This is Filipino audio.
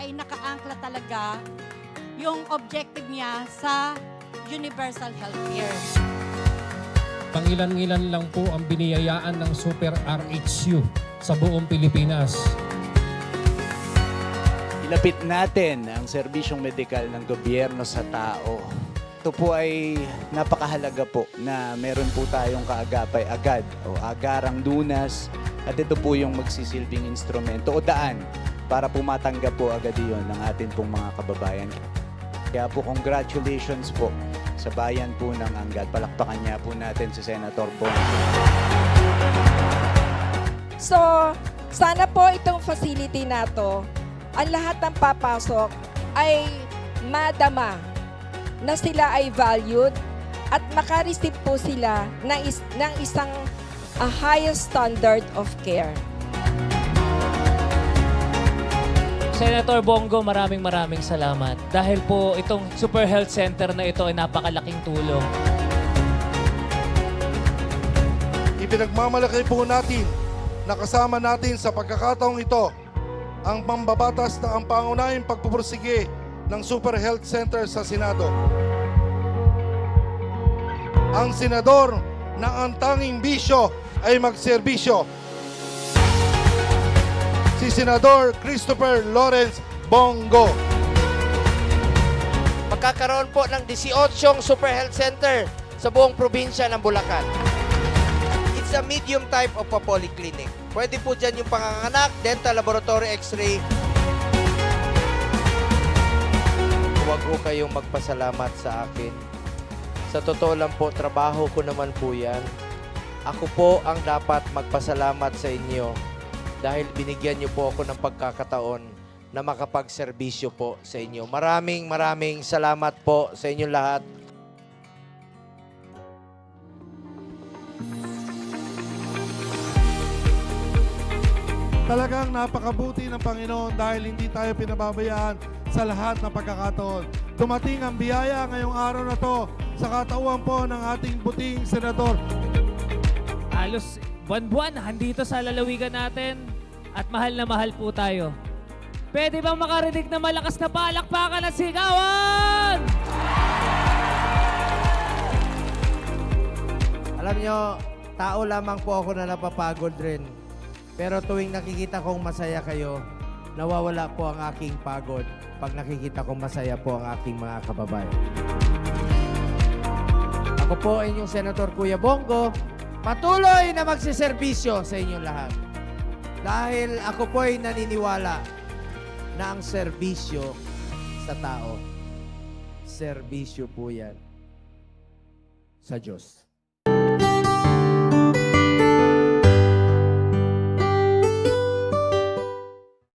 ay nakaangkla talaga yung objective niya sa universal healthcare. Pangilan-ngilan lang po ang biniyayaan ng Super RHU sa buong Pilipinas. Ilapit natin ang serbisyong medikal ng gobyerno sa tao. Ito po ay napakahalaga po na meron po tayong kaagapay agad o agarang dunas at ito po yung magsisilbing instrumento o daan para po matanggap po agad iyon ng atin pong mga kababayan. Kaya po congratulations po sa bayan po ng Angat. Palakpakan niya po natin si Senator Bongo. So, sana po itong facility na to, ang lahat ng papasok ay madama na sila ay valued at makareceive po sila ng, ng isang a highest standard of care. Senator Bongo, maraming maraming salamat. Dahil po itong Super Health Center na ito ay napakalaking tulong. Ipinagmamalaki po natin na kasama natin sa pagkakataong ito ang pambabatas na ang pangunahing pagpupursige ng Super Health Center sa Senado. Ang senador na ang tanging bisyo ay magserbisyo. Si Senador Christopher Lawrence Bongo. Magkakaroon po ng 18 Super Health Center sa buong probinsya ng Bulacan. It's a medium type of a polyclinic. Pwede po dyan yung panganganak, dental laboratory x-ray. Huwag po kayong magpasalamat sa akin. Sa totoo lang po, trabaho ko naman po yan. Ako po ang dapat magpasalamat sa inyo dahil binigyan niyo po ako ng pagkakataon na makapagserbisyo po sa inyo. Maraming maraming salamat po sa inyong lahat. Talagang napakabuti ng Panginoon dahil hindi tayo pinababayaan sa lahat ng pagkakataon. Dumating ang biyaya ngayong araw na to sa katauhan po ng ating buting senador. Halos buwan-buwan, handito sa lalawigan natin at mahal na mahal po tayo. Pwede bang makarinig na malakas na palakpakan at sigawan? Alam nyo, tao lamang po ako na napapagod rin. Pero tuwing nakikita kong masaya kayo, nawawala po ang aking pagod pag nakikita kong masaya po ang aking mga kababayan. Ako po ay inyong Senator Kuya Bongo, patuloy na magsiservisyo sa inyong lahat. Dahil ako po ay naniniwala na ang serbisyo sa tao, serbisyo po yan sa Diyos.